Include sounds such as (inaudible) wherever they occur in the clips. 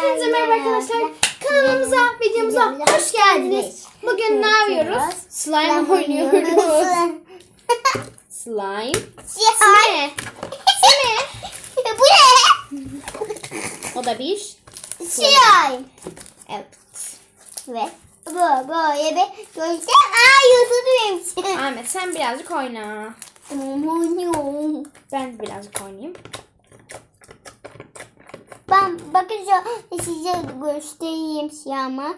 Hepinize merhaba arkadaşlar. Kanalımıza, videomuza hoş geldiniz. Bugün ne yapıyoruz? Slime oynuyoruz. (laughs) Slime. Sime. Sime. Bu ne? O da bir. Siyah. Evet. Ve bu böyle bir gözde. Aa hepsi. Ahmet sen birazcık oyna. Ben de birazcık oynayayım. Ben bakınca size göstereyim siyahımı.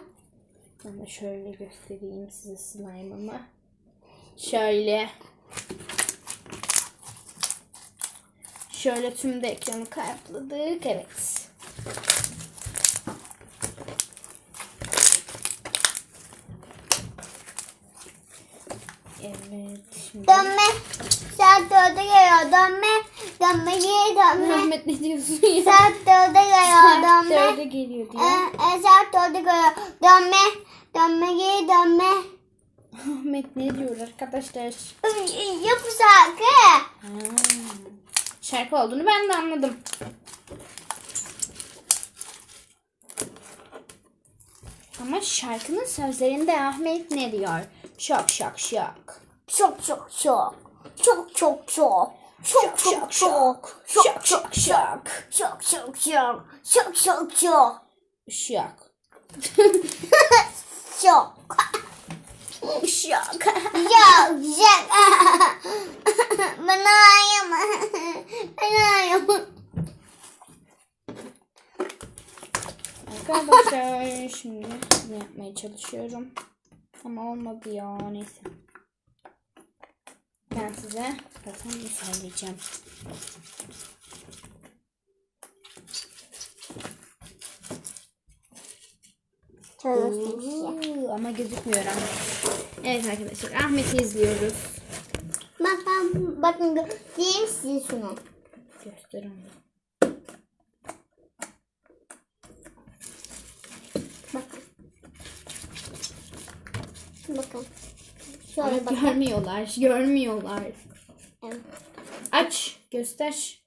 Ben de şöyle göstereyim size slime'ımı. Şöyle. Şöyle tüm de ekranı kapladık. Evet. Evet. Şimdi Dönme. Saat dörde geliyor. Dönme. Dönme geri dönme. Ahmet ne diyorsun ya? Saat dörde geliyor. Saat Dönme. dörde geliyor diyor. Ee, e, saat dörde geliyor. Dönme. Dönme geri dönme. Ahmet ne diyor arkadaşlar? Yap şarkı. Ha, Şarkı olduğunu ben de anladım. Ama şarkının sözlerinde Ahmet ne diyor? Şok şok şok. Çok çok çok. Çok çok çok. Çok çok çok. Şok şok şok. Çok çok çok. Çok çok çok. Şok. Çok. Şok. Çok güzel. Ben ayım. (laughs) Ben ayım. Arkadaşlar şimdi bunu yapmaya çalışıyorum. Ama olmadı ya neyse. Ben size bunu söyleyeceğim. Oo, ama gözükmüyor Ahmet. Evet arkadaşlar Ahmet'i izliyoruz. Bak ben bakın diyeyim size şunu. Göster onu. Bakın. Bakın. Şöyle bakın. görmüyorlar, (laughs) görmüyorlar. Evet. Aç, göster.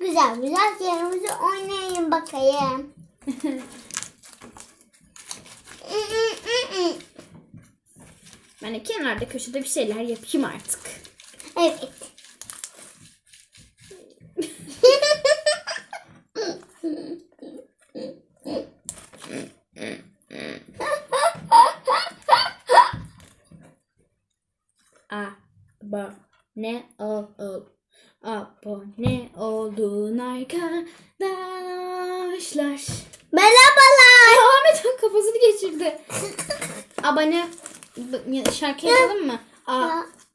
Güzel güzel yerimizi oynayın bakayım. (laughs) Ben de kenarda köşede bir şeyler yapayım artık. evet. Abone ol, ol. Abone olun arkadaşlar. Merhabalar. Ahmet (laughs) kafasını geçirdi. (laughs) Abone şarkı yapalım mı? A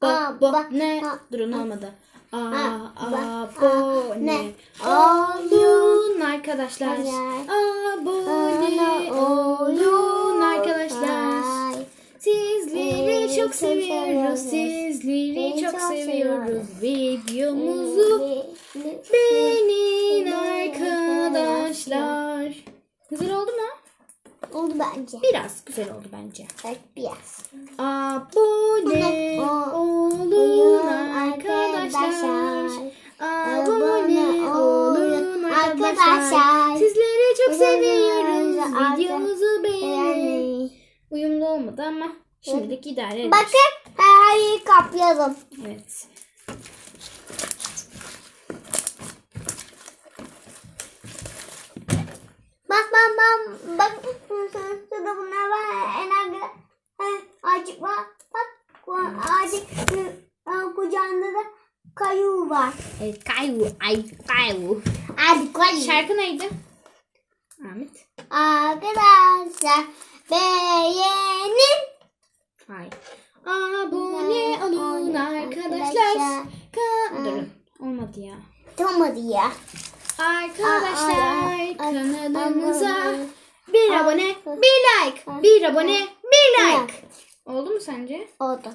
A- abone a- durun olmadı. A a- abone a- olun arkadaşlar. Arkadaşlar. Abone olun arkadaşlar. Sizleri çok seviyoruz. Sizleri çok seviyoruz. Videomuzu beğenin arkadaşlar. Güzel oldu mu? Oldu bence. Biraz güzel oldu bence. Evet biraz. Abone olun arkadaşlar. Abone olun arkadaşlar. Sizleri çok seviyoruz. Videomuzu beğenin. Uyumlu olmadı ama şimdilik idare eder. Bakın her yeri kaplayalım. Evet. Bak bak bak bak şurada bunlar var en arka ağacık var bak ağacık e, kucağında da kayu var. Evet, kayu, ay, kayu. Hadi kayu. Şarkı neydi? Ahmet. Arkadaşlar beğenin. Hayır. Abone olun arkadaşlar. Ka Durun. Olmadı ya. Olmadı ya. Arkadaşlar kanalımıza abone, bir like. Bir abone, bir like. Oldu mu sence? Oldu.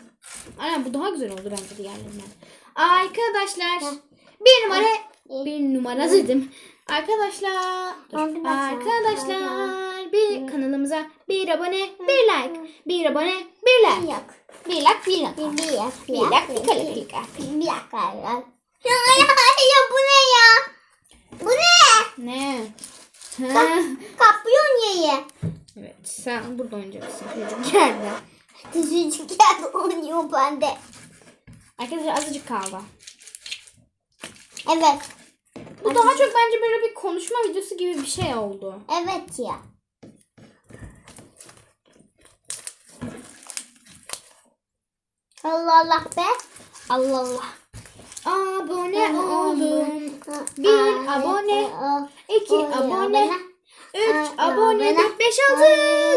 Aynen bu daha güzel oldu bence diğerlerinden. Arkadaşlar bir numara bir numara dedim. Arkadaşlar arkadaşlar bir kanalımıza bir abone, bir like. Bir abone, bir like. Bir like, bir like. Bir like, bir like. Bir like, bir like. Bir like, bir like. Ya bu ne ya? Bu ne? Ne? Ha. Kapyonya'yı. evet sen burada oynayacaksın çocuk yerde. (laughs) Çocuklar oynuyor bende. Arkadaşlar azıcık kaldı. Evet. Bu daha çok bence böyle bir konuşma videosu gibi bir şey oldu. Evet ya. Allah Allah be. Allah Allah. Abone olun. Bir abone, iki abone, üç abone, dört, beş, altı,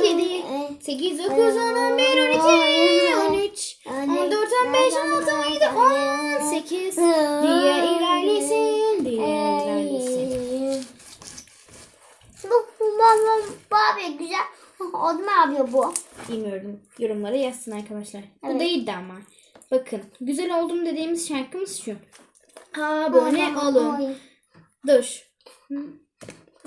yedi, sekiz, dokuz, on, on bir, on iki, on üç, on dört, on beş, on altı, on yedi, on sekiz diye ilerlesin, diye ilerlesin. Bu bu bu bu abi güzel. Oldu mu abi bu? Bilmiyorum. Yorumlara yazsın arkadaşlar. Bu Evet. değildi ama. Bakın. Güzel oldum dediğimiz şarkımız şu. Abone olun. Dur.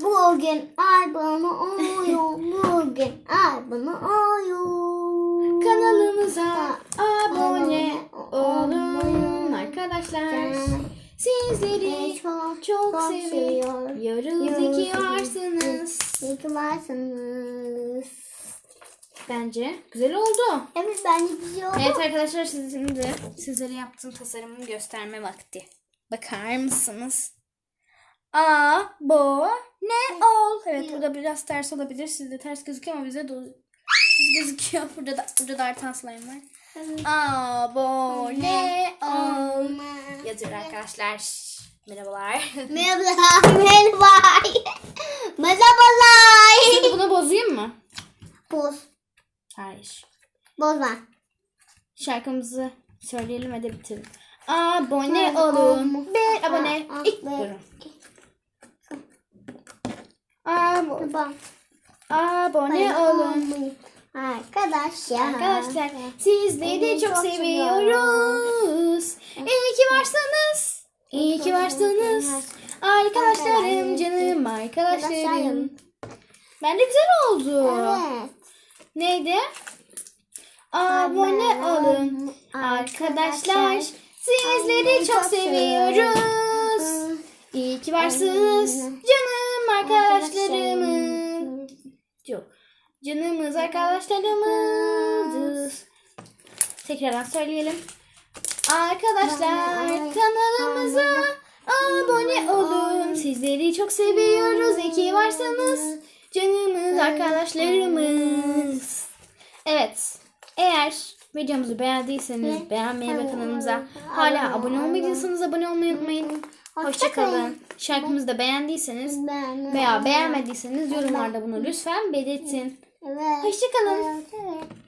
Bugün albümü oyun. Bugün albümü oyun. Kanalımıza abone olun arkadaşlar. Sizleri çok çok seviyorum. seviyoruz. İyi ki varsınız. İyi ki varsınız. Bence güzel oldu. Evet bence güzel oldu. Evet arkadaşlar sizin de sizlere yaptığım tasarımımı gösterme vakti. Bakar mısınız? A, bo, ne ol. Evet burada biraz ters olabilir. Sizde ters gözüküyor ama bize doğru düz gözüküyor. (laughs) Burada da, burada da artan slime var. A, bo, ne ol. Yazıyor arkadaşlar. Merhabalar. (laughs) Merhaba. Merhaba. Merhabalar. Şimdi bunu bozayım mı? Boz. Hayır. Bozma. Şarkımızı söyleyelim ve de bitirelim. Abone olun. Bir abone. İlk durun. Ab- Bak. Abone olun. Arkadaşlar. Arkadaşlar sizleri çok seviyoruz. İyi ki varsınız. İyi ki varsınız. Arkadaşlarım canım arkadaşlarım. Bence güzel oldu. Evet. Neydi? Abone olun. Arkadaşlar sizleri çok seviyoruz. İyi ki varsınız. Canım arkadaşlarımız. Yok. Canımız arkadaşlarımız. Tekrardan söyleyelim. Arkadaşlar kanalımıza abone olun. Sizleri çok seviyoruz. İyi ki varsınız. Canımız arkadaşlarımız. Evet. Eğer videomuzu beğendiyseniz beğenmeyi ve kanalımıza hala abone olmadıysanız abone olmayı unutmayın. Hoşçakalın. Şarkımızı da beğendiyseniz veya beğenmediyseniz yorumlarda bunu lütfen belirtin. Evet. Hoşçakalın. Evet.